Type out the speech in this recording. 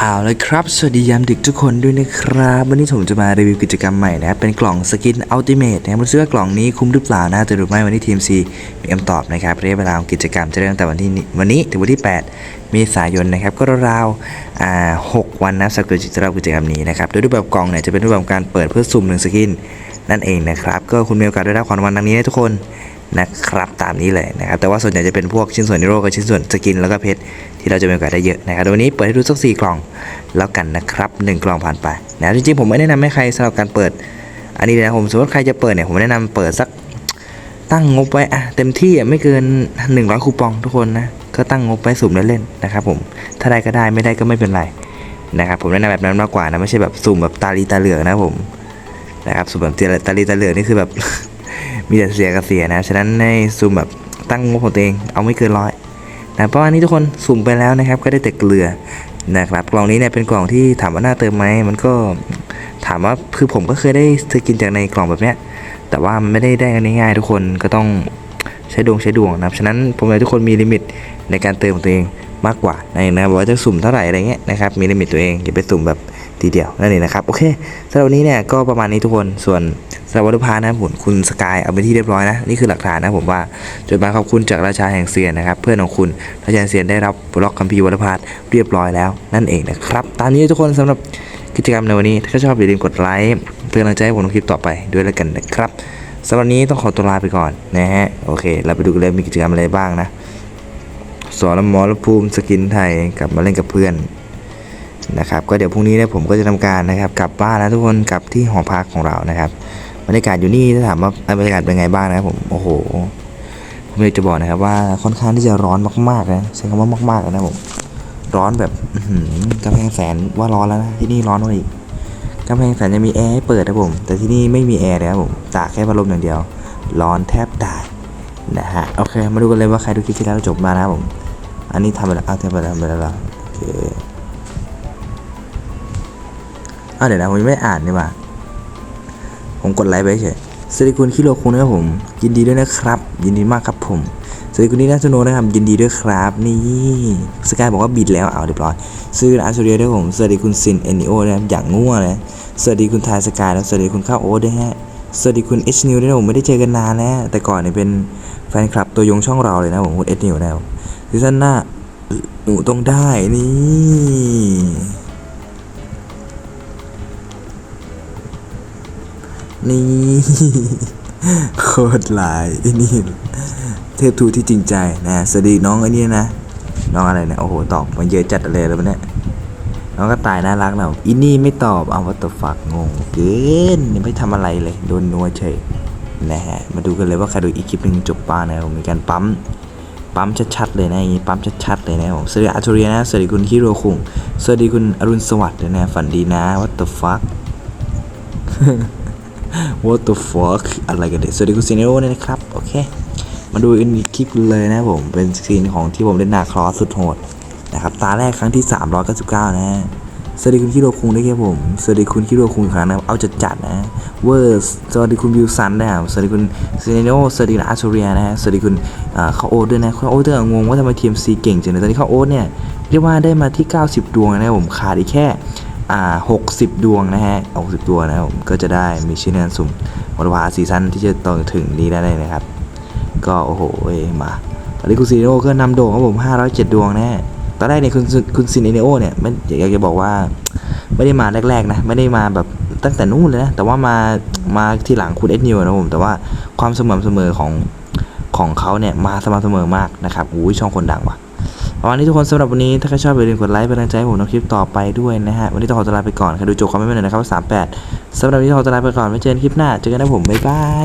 เอาเลยครับ สวัสดียามดึกทุกคนด้วยนะครับ วันนี้ผมจะมารีวิวกิจกรรมใหม่นะครับเป็นกล่องสกินอัลติเมทนะครับรู้สึกว่ากล่องนี้คุ้มหรือเปล่านะแต่หรือไม่วันนี้ทีมซีมีคำตอบนะครับระยะเวลาของกิจกรรมจะเริ่มตั้งแต่วันที่วันนี้ถึงวันที่ 8 เมษายนนะครับ ก็ราวๆอ่า6วันนะสำหรับกิจกรรมกิจกรรมนี้นะครับโดยรูปแบบกล่องเนี่ยจะเป็นรูปแบบการเปิดเพื่อสุ่มหนึ่งสกินนั่นเองนะครับ ก็คุณมีโอกาสได้รับของรางวัลดังนี้นะทุกคน นะครับตามนี้เลยนะครับแต่ว่าส่วนใหญ่จะเป็นพวกชิ้นส่วนนิโรกับชิ้นส่วนสกินแล้วก็เพชรที่เราจะมีโอกาสได้เยอะนะครับวันนี้เปิดให้ดูสักสี่กล่องแล้วกันนะครับหนึ่งกล่องผ่านไปนะจริงๆผมไม่แนะนำให้ใครสำหรับการเปิด อันนี้นะผมสมมติใครจะเปิดเนี่ยผมแนะนำเปิดสักตั้งงบไว้อะเต็มที่อะไม่เกิน 100 คูปองทุกคนนะก็ตั้งงบไว้สุ่มเล่นๆนะครับผมถ้าได้ก็ได้ไม่ได้ก็ไม่เป็นไรนะครับผมแนะนำแบบนั้นมากกว่านะไม่ใช่แบบสุ่มแบบตาลีตาเหลือกนะผมนะครับสุ่มแบบตาลีตาเหลือกนี่คือแบบ มีแต่เสียกับเสียนะ ฉะนั้นในซูมแบบตั้งงบของตัวเองเอาไม่เกินร้อยนะเพราะว่านี้ทุกคนสุ่มไปแล้วนะครับ ก็ได้แต่เกลือนะครับกล่องนี้เนี่ยเป็นกล่องที่ถามว่าน่าเติมไหมมันก็ถามว่าคือผมก็เคยได้ซื้อกินจากในกล่องแบบเนี้ยแต่ว่ามันไม่ได้ได้กันง่ายๆทุกคนก็ต้องใช้ดวงใช้ดวงนะครับฉะนั้นผมอยทุกคนมีลิมิตในการเติมของตัวเองมากกว่านนะครับว่าจะสุ่มเท่าไหร่อะไรเงี้ยนะครับมีลิมิตตัวเองอย่าไปสุ่มแบบทีเดียวนั่นเองนะครับโอเคสำหรับวันนี้เนี่ยก็ประมาณนี้ทุกคนส่วน สำหรับวัตถุพานะผมคุณสกายเอาไปที่เรียบร้อยนะนี่คือหลักฐานนะผมว่าจดหมายขอบคุณจากราชาแห่งเซียนนะครับเพื่อนของคุณราชาแห่งเซียนได้รับบล็อกคัมภีร์วัตถุพาสเรียบร้อยแล้วนั่นเองนะครับตามนี้ทุกคนสำหรับกิจกรรมในวันนี้ถ้าชอบอย่าลืมกดไลค์เพื่อกำลังใจให้ผมทำคลิปต่อไปด้วยแล้วกันนะครับสำหรับนี้ต้องขอตัวลาไปก่อนนะฮะโอเค เราไปดูกันเลยมีกิจกรรมอะไรบ้างนะสอนมอลภูมิสกินไทยกลับมาเล่นกับเพื่อนนะครับก็เดี๋ยวพรุ่งนี้เนี่ยผมก็จะทำการนะครับกลับบ้านนะทุกคนกลับที่หอพักของเรานะครับ บรรยากาศอยู่นี่ถ้าถามว่าบรรยากาศเป็นไงบ้างนะครับผมโอ้โหผมอยากจะบอกนะครับว่าค่อนข้างที่จะร้อนมากๆนะใช้คำว่ามากๆนะผมร้อนแบบกำแพงแสนว่าร้อนแล้วนะที่นี่ร้อนกว่าอีกกำแพงแสนจะมีแอร์ให้เปิดนะผมแต่ที่นี่ไม่มีแอร์เลยครับผมตากแค่พัดลมอย่างเดียว ร้อนแทบตายนะฮะโอเคมาดูกันเลยว่าใครดูคลิปที่แล้วจบมานะครับผม อันนี้ทำไปแล้วอ้าวทำไปแล้วทำไปแล้วเหรอโอเคอ้าวเดี๋ยวนะผมไม่อ่านนี่หว่า ผมกดไลค์ไปเฉยสวัสดีคุณคิโลคุงนะครับผม ยินดีด้วยนะครับ ยินดีมากครับผมสวัสดีคุณนี่นาสโนนะครับ ยินดีด้วยครับ นี่สกายบอกว่าบิดแล้วเอาเรียบร้อยสวัสดีคุณอาร์เรียด้วยผมสวัสดีคุณซินเอนิโอนะครับอย่างง่วงเลยสวัสดีคุณทายสกายแล้วสวัสดีคุณข้าวโอ๊ตด้วยฮะสวัสดีคุณเอชนิวด้วยนะผมไม่ได้เจอกันนานแล้วแต่ก่อนเนี่ยเป็นแฟนคลับตัวยงช่องเราเลยนะผมคุณเอชนิวนะครับซีซั่นหน้าหนูต้องได้นี่ นี่โคตรหลายไอ้นี่เทพทูที่จริงใจนะสวัสดีน้องไอ้นี่นะ น้องอะไรเนี่ยโอ้โหตอบมาเยอะจัดเลยแล้วเนี่ยน้องก็ตายน่ารักเนาะอินนี่ไม่ตอบเอาวัตฝักงงเกินไม่ทำอะไรเลยโดนนัวเฉยนะฮะมาดูกันเลยว่าใครดูอีกคลิปหนึ่งจบป้านะผมมีการปั๊มปั๊มชัดๆเลยนะอย่างนี้ปั๊มชัดๆเลยนะผมสวัสดีอาทูเรียนะสวัสดีคุณฮิโรคุงสวัสดีคุณอรุณสวัสดิ์นะฝันดีนะวัตฟัก What the fuck อะไรกันเด็สวัสดีคุณซีเนโรเนี่ยนะครับ โอเค มาดูอีกคลิปเลยนะผม เป็นซีนของที่ผมเล่นนาคลอสสุดโหดนะครับ ตาแรกครั้งที่ 399 นะฮะ สวัสดีคุณคิโรคุงด้วยครับผม สวัสดีคุณคิโรคุงอีกครั้งนะเอาจัดจัดๆนะเวอร์สสวัสดีคุณวิวซันนะครับ สวัสดีคุณซีเนโรสวัสดีคุณอาร์ชูเรียนะฮะ สวัสดีคุณข้าวโอ๊ตด้วยนะข้าวโอ๊ตเธองงว่าทำไมทีมซีเก่งจังเลยตอนนี้ข้าวโอ๊ตเนี่ยเรียกว่าได้มาที่ 90 ดวงนะผมขาดอีกแค่ อ่า60 ดวงนะฮะ60 ดวงนะครับผมก็จะได้มีชื่อในการสุ่มวัตวาซีซั่นที่จะต่อถึงนี้ได้เลยนะครับ ก็โอ้โหเอ้มาตอนนี้คุณซีโร่ก็นำโด่งครับผม 507 ดวงนะฮะตอนแรกเนี่ยคุณคุณซินเนโอเนี่ยไม่อยากจะบอกว่าไม่ได้มาแรกๆนะไม่ได้มาแบบตั้งแต่นู้นเลยนะแต่ว่ามามาทีหลังคุณเอ็ดนิวนะผมแต่ว่าความสม่ำเสมอของของเขาเนี่ยมาสม่ำเสมอมากนะครับอุ้ยช่องคนดังว่ะ ประมาณนี้ทุกคนสำหรับวันนี้ถ้าใครชอบอย่าลืมกดไลค์เป็นกำลังใจให้ผมในคลิปต่อไปด้วยนะฮะวันนี้ต้องขอตัวลาไปก่อนใครดูจบคอมเมนต์หน่อยนะครับสามแปดสำหรับวันนี้ต้องขอตัวลาไปก่อนไว้เจอกันคลิปหน้าเจอกันนะผมบ๊ายบาย